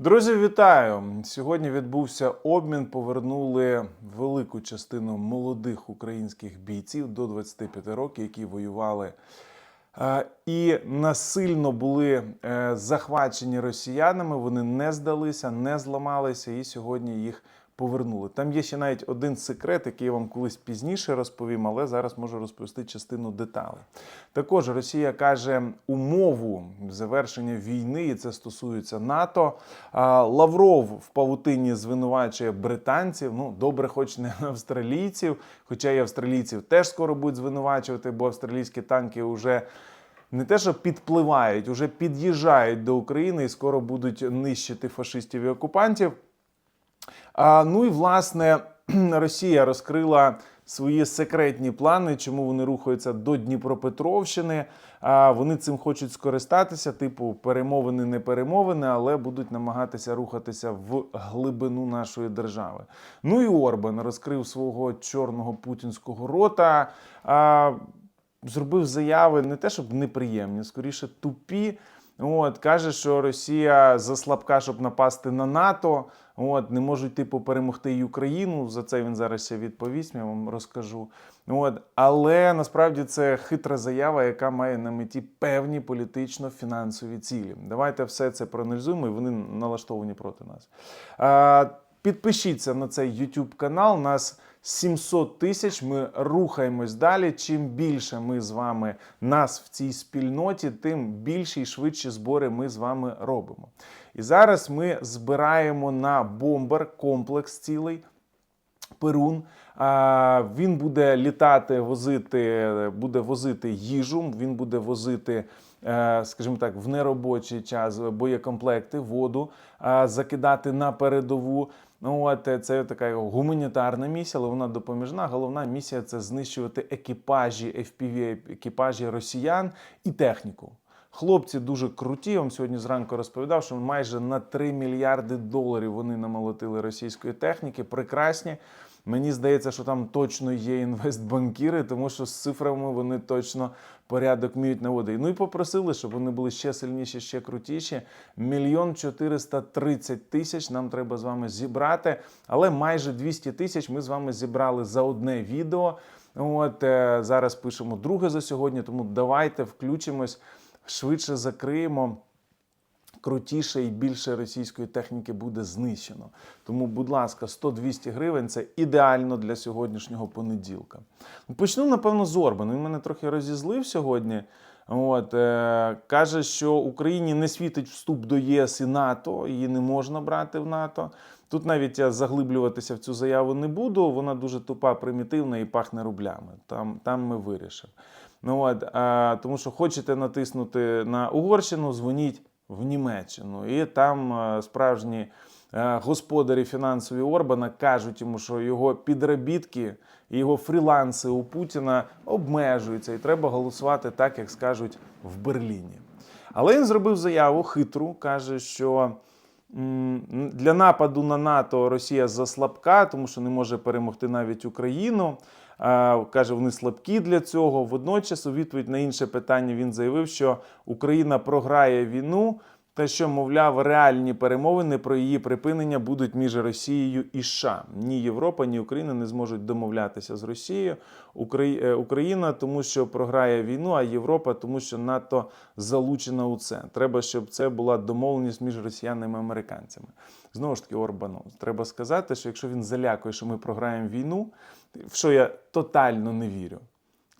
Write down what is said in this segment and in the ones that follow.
Друзі, вітаю! Сьогодні відбувся обмін. Повернули велику частину молодих українських бійців до 25 років, які воювали е, і насильно були е, захвачені росіянами. Вони не здалися, не зламалися, і сьогодні їх повернули. Там є ще навіть один секрет, який я вам колись пізніше розповім, але зараз можу розповісти частину деталей. Також Росія каже умову завершення війни, і це стосується НАТО. Лавров в павутині звинувачує британців. Ну, добре, хоч не австралійців, хоча і австралійців теж скоро будуть звинувачувати, бо австралійські танки вже. Не те, що підпливають, уже під'їжджають до України і скоро будуть нищити фашистів і окупантів. А, ну і власне Росія розкрила свої секретні плани, чому вони рухаються до Дніпропетровщини. А вони цим хочуть скористатися, типу перемовини, не перемовини, але будуть намагатися рухатися в глибину нашої держави. Ну і Орбан розкрив свого чорного путінського рота. А, Зробив заяви не те, щоб неприємні, скоріше тупі. От каже, що Росія заслабка, щоб напасти на НАТО. От не можуть типу перемогти і Україну. За це він зараз відповість. Я вам розкажу. От але насправді це хитра заява, яка має на меті певні політично-фінансові цілі. Давайте все це проаналізуємо, і вони налаштовані проти нас. А, Підпишіться на цей YouTube канал. Нас 700 тисяч. Ми рухаємось далі. Чим більше ми з вами нас в цій спільноті, тим більші і швидші збори ми з вами робимо. І зараз ми збираємо на бомбер комплекс цілий. Перун. Він буде літати, возити, буде возити їжу, він буде возити, е, скажімо так, в неробочий час боєкомплекти, воду, закидати на передову. Ну, от е, це така гуманітарна місія, але вона допоміжна. Головна місія це знищувати екіпажі, FPV екіпажі росіян і техніку. Хлопці дуже круті. Вам сьогодні зранку розповідав, що майже на 3 мільярди доларів вони намолотили російської техніки. Прекрасні. Мені здається, що там точно є інвестбанкіри, тому що з цифрами вони точно порядок вміють наводити. Ну і попросили, щоб вони були ще сильніші, ще крутіші. Мільйон 430 тисяч нам треба з вами зібрати, але майже 200 тисяч ми з вами зібрали за одне відео. От е, зараз пишемо друге за сьогодні, тому давайте включимось швидше закриємо. Крутіше і більше російської техніки буде знищено. Тому, будь ласка, 100-200 гривень це ідеально для сьогоднішнього понеділка. Почну, напевно, з Орбана. Він мене трохи розізлив сьогодні. От, е, Каже, що Україні не світить вступ до ЄС і НАТО, її не можна брати в НАТО. Тут навіть я заглиблюватися в цю заяву не буду. Вона дуже тупа, примітивна і пахне рублями. Там, там ми вирішимо. Ну, от, е, тому що хочете натиснути на Угорщину, дзвоніть в Німеччину. І там е, справжні е, господарі фінансові Орбана кажуть йому, що його підробітки його фріланси у Путіна обмежуються, і треба голосувати так, як скажуть в Берліні. Але він зробив заяву хитру, каже, що. Для нападу на НАТО Росія заслабка, тому що не може перемогти навіть Україну. Каже, вони слабкі для цього. Водночас, у відповідь на інше питання, він заявив, що Україна програє війну, та що, мовляв, реальні перемовини про її припинення будуть між Росією і США. Ні Європа, ні Україна не зможуть домовлятися з Росією. Е, Україна, тому що програє війну, а Європа, тому що НАТО залучена у це. Треба, щоб це була домовленість між росіянами і американцями. Знову ж таки, Орбану, треба сказати, що якщо він залякує, що ми програємо війну, в що я тотально не вірю.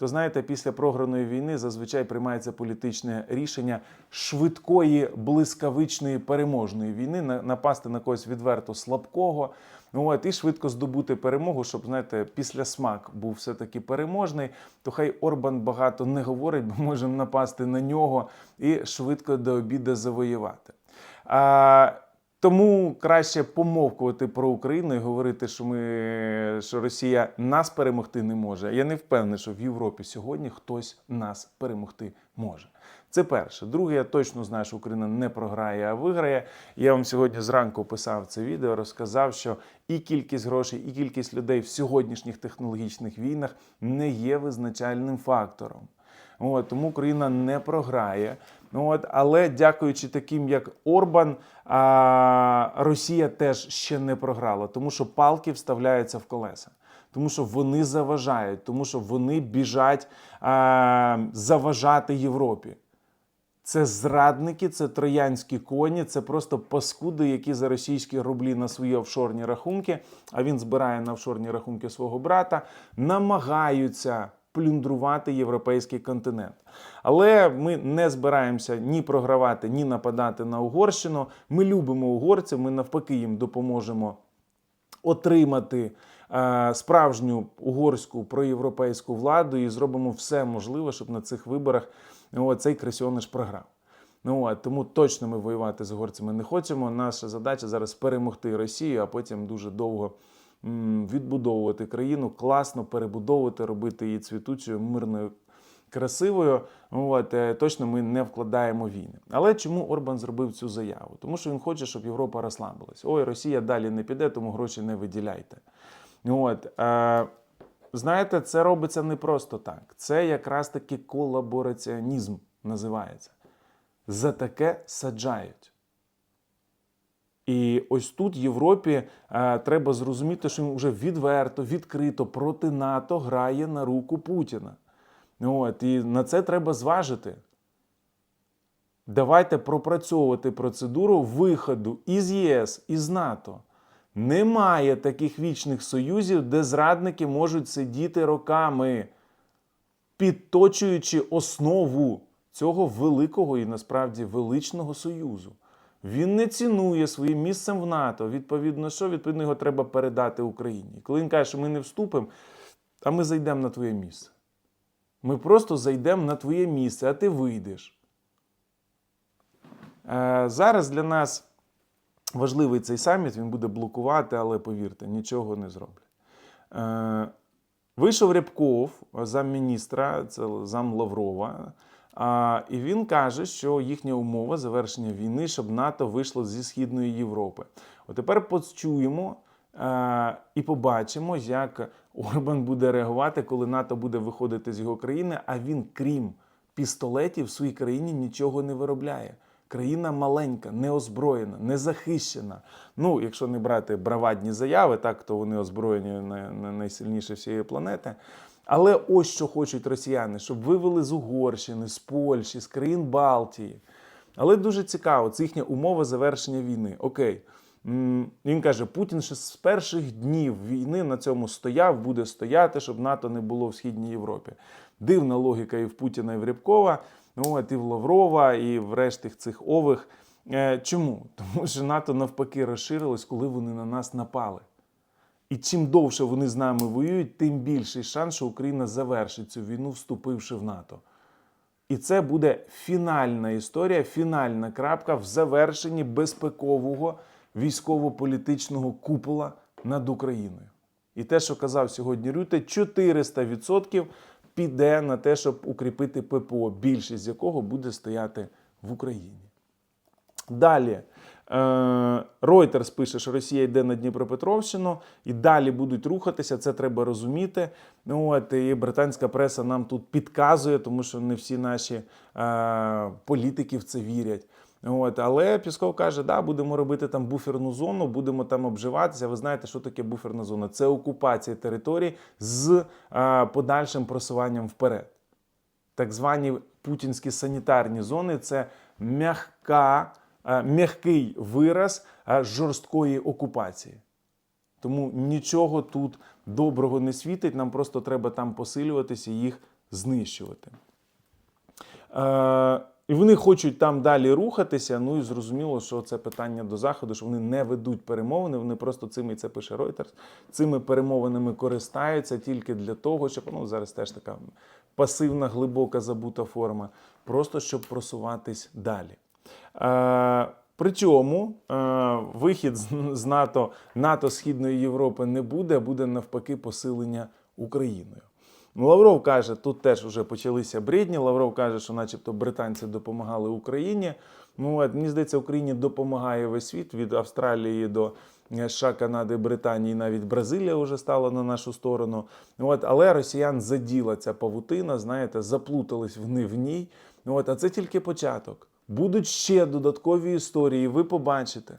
То знаєте, після програної війни зазвичай приймається політичне рішення швидкої, блискавичної переможної війни, на- напасти на когось відверто слабкого. От, і швидко здобути перемогу, щоб знаєте, після смак був все-таки переможний. То хай Орбан багато не говорить, бо можемо напасти на нього і швидко до обіду завоювати. А, тому краще помовкувати про Україну і говорити, що ми що Росія нас перемогти не може. Я не впевнений, що в Європі сьогодні хтось нас перемогти може. Це перше. Друге, я точно знаю, що Україна не програє, а виграє. Я вам сьогодні зранку писав це відео, розказав, що і кількість грошей, і кількість людей в сьогоднішніх технологічних війнах не є визначальним фактором. От, тому Україна не програє. От, але дякуючи таким, як Орбан, а, Росія теж ще не програла, тому що палки вставляються в колеса. Тому що вони заважають, тому що вони біжать а, заважати Європі. Це зрадники, це троянські коні, це просто паскуди, які за російські рублі на свої офшорні рахунки, а він збирає на офшорні рахунки свого брата, намагаються плюндрувати європейський континент. Але ми не збираємося ні програвати, ні нападати на Угорщину. Ми любимо угорців, ми навпаки їм допоможемо отримати е, справжню угорську проєвропейську владу і зробимо все можливе, щоб на цих виборах ну, цей кресіониш програв. Ну, от, тому точно ми воювати з угорцями не хочемо. Наша задача зараз перемогти Росію, а потім дуже довго відбудовувати країну, класно перебудовувати, робити її цвітучою, мирною, красивою. От, е, точно ми не вкладаємо війни. Але чому Орбан зробив цю заяву? Тому що він хоче, щоб Європа розслабилась. Ой, Росія далі не піде, тому гроші не виділяйте. От, е, знаєте, це робиться не просто так. Це якраз таки колабораціонізм називається. За таке саджають. І ось тут Європі е, треба зрозуміти, що він вже відверто, відкрито проти НАТО грає на руку Путіна. От, і на це треба зважити. Давайте пропрацьовувати процедуру виходу із ЄС, із НАТО. Немає таких вічних союзів, де зрадники можуть сидіти роками, підточуючи основу цього великого і насправді величного союзу. Він не цінує своїм місцем в НАТО. Відповідно, що відповідно його треба передати Україні. І Коли він каже, що ми не вступимо, а ми зайдемо на твоє місце. Ми просто зайдемо на твоє місце, а ти вийдеш. Е, Зараз для нас важливий цей саміт, він буде блокувати, але повірте, нічого не зроблять. Е, Вийшов Рябков, замміністра, це зам Лаврова, а, і він каже, що їхня умова завершення війни, щоб НАТО вийшло зі Східної Європи. От тепер почуємо е, і побачимо, як Орбан буде реагувати, коли НАТО буде виходити з його країни, а він, крім пістолетів, в своїй країні нічого не виробляє. Країна маленька, неозброєна, незахищена. Ну, якщо не брати бравадні заяви, так то вони озброєні на найсильніше всієї планети. Але ось що хочуть росіяни, щоб вивели з Угорщини, з Польщі, з країн Балтії. Але дуже цікаво, це їхня умова завершення війни. Окей. Він каже, Путін ще з перших днів війни на цьому стояв, буде стояти, щоб НАТО не було в Східній Європі. Дивна логіка і в Путіна, і в Рябкова, от і в Лаврова, і в решти цих ових. Е, Чому? Тому що НАТО навпаки розширилось, коли вони на нас напали. І чим довше вони з нами воюють, тим більший шанс, що Україна завершить цю війну, вступивши в НАТО. І це буде фінальна історія, фінальна крапка в завершенні безпекового військово-політичного купола над Україною. І те, що казав сьогодні Рюте, 400% піде на те, щоб укріпити ППО, більшість якого буде стояти в Україні. Далі. Е, Reuters пише, що Росія йде на Дніпропетровщину і далі будуть рухатися. Це треба розуміти. Ну от і британська преса нам тут підказує, тому що не всі наші е, політики в це вірять. От, але Пісков каже, да, будемо робити там буферну зону, будемо там обживатися. Ви знаєте, що таке буферна зона? Це окупація територій з е, подальшим просуванням вперед. Так звані путінські санітарні зони це м'яка, м'який вираз е, жорсткої окупації. Тому нічого тут доброго не світить, нам просто треба там посилюватися і їх знищувати. Е, і вони хочуть там далі рухатися. Ну і зрозуміло, що це питання до заходу, що вони не ведуть перемовини. Вони просто цими і це пише Reuters, цими перемовинами користаються тільки для того, щоб ну зараз теж така пасивна, глибока забута форма, просто щоб просуватись далі. Е, при цьому е, вихід з, НАТО, НАТО Східної Європи не буде, а буде навпаки посилення Україною. Ну, Лавров каже, тут теж вже почалися бредні. Лавров каже, що начебто британці допомагали Україні. Ну от мені здається, Україні допомагає весь світ від Австралії до е, США, Канади, Британії, навіть Бразилія вже стала на нашу сторону. От, але росіян заділа ця павутина, знаєте, заплутались вони в ній. От, а це тільки початок. Будуть ще додаткові історії, ви побачите,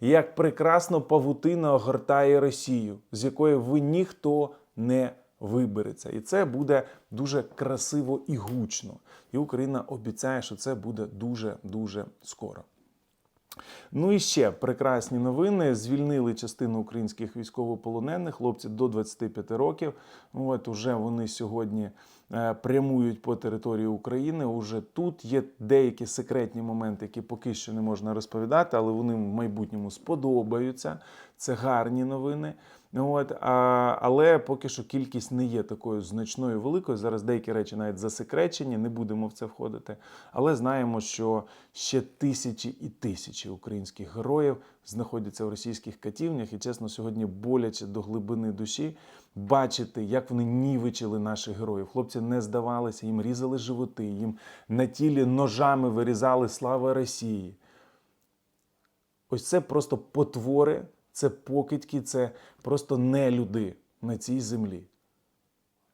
як прекрасно павутина огортає Росію, з якої ви ніхто не вибереться. І це буде дуже красиво і гучно. І Україна обіцяє, що це буде дуже-дуже скоро. Ну і ще прекрасні новини. Звільнили частину українських військовополонених, хлопці до 25 років. От уже вони сьогодні прямують по території України. Уже тут є деякі секретні моменти, які поки що не можна розповідати, але вони в майбутньому сподобаються. Це гарні новини. От, а, але поки що кількість не є такою значною великою. Зараз деякі речі навіть засекречені, не будемо в це входити. Але знаємо, що ще тисячі і тисячі українських героїв знаходяться в російських катівнях. І чесно, сьогодні боляче до глибини душі бачити, як вони нівичили наших героїв. Хлопці не здавалися, їм різали животи, їм на тілі ножами вирізали слава Росії. Ось це просто потвори, це покидьки, це просто нелюди на цій землі.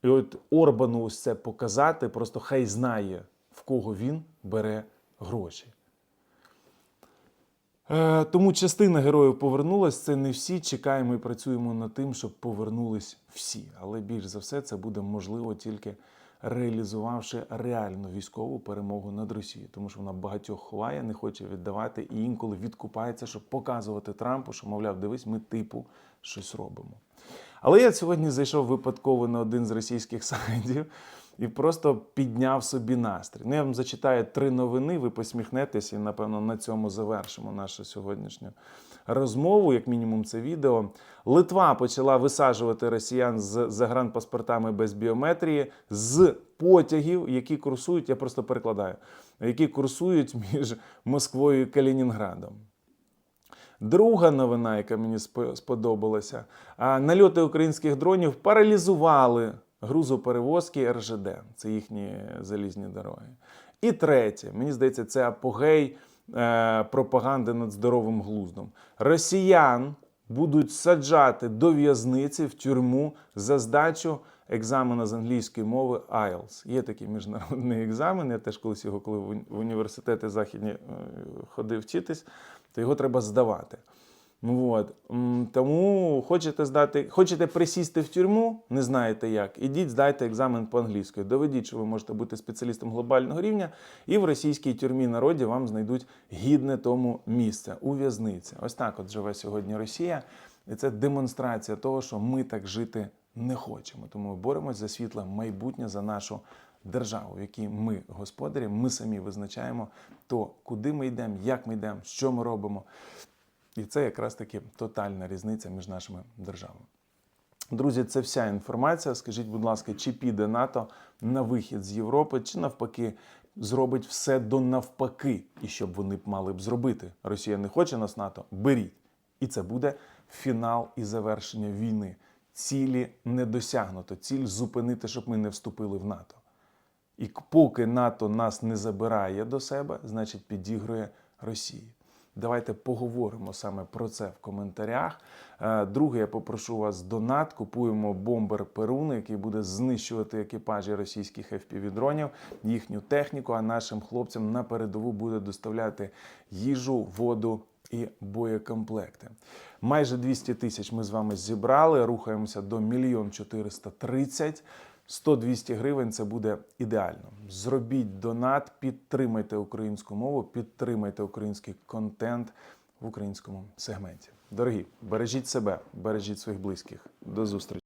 І от Орбану ось це показати, просто хай знає, в кого він бере гроші. Е, тому частина героїв повернулась. Це не всі. Чекаємо і працюємо над тим, щоб повернулись всі. Але більш за все це буде можливо тільки реалізувавши реальну військову перемогу над Росією, тому що вона багатьох ховає, не хоче віддавати і інколи відкупається, щоб показувати Трампу, що, мовляв, дивись, ми типу щось робимо. Але я сьогодні зайшов випадково на один з російських сайтів і просто підняв собі настрій. Ну, я вам зачитаю три новини, ви посміхнетесь, і, напевно, на цьому завершимо нашу сьогоднішню розмову, як мінімум, це відео. Литва почала висаджувати росіян з загранпаспортами без біометрії з потягів, які курсують, я просто перекладаю, які курсують між Москвою і Калінінградом. Друга новина, яка мені сподобалася, нальоти українських дронів паралізували грузоперевозки РЖД. Це їхні залізні дороги. І третє, мені здається, це апогей пропаганди над здоровим глуздом. Росіян будуть саджати до в'язниці в тюрму за здачу екзамена з англійської мови IELTS. Є такий міжнародний екзамен. Я теж колись його, коли в університети західні е, ходив вчитись, то його треба здавати. От. Тому хочете здати, хочете присісти в тюрму, не знаєте як, ідіть, здайте екзамен по англійської. Доведіть, що ви можете бути спеціалістом глобального рівня, і в російській тюрмі народі вам знайдуть гідне тому місце у в'язниці. Ось так от живе сьогодні Росія. І це демонстрація того, що ми так жити не хочемо. Тому ми боремось за світле майбутнє за нашу державу, в якій ми господарі, ми самі визначаємо то, куди ми йдемо, як ми йдемо, що ми робимо. І це якраз таки тотальна різниця між нашими державами. Друзі, це вся інформація. Скажіть, будь ласка, чи піде НАТО на вихід з Європи, чи навпаки зробить все до навпаки, і щоб вони б мали б зробити. Росія не хоче нас НАТО, беріть. І це буде фінал і завершення війни. Цілі не досягнуто. Ціль зупинити, щоб ми не вступили в НАТО. І поки НАТО нас не забирає до себе, значить підігрує Росії. Давайте поговоримо саме про це в коментарях. Е, Друге, я попрошу вас донат. Купуємо бомбер Перуни, який буде знищувати екіпажі російських FPV-дронів, їхню техніку, а нашим хлопцям на передову буде доставляти їжу, воду і боєкомплекти. Майже 200 тисяч ми з вами зібрали. Рухаємося до 1 430 100-200 гривень це буде ідеально. Зробіть донат, підтримайте українську мову, підтримайте український контент в українському сегменті. Дорогі, бережіть себе, бережіть своїх близьких. До зустрічі.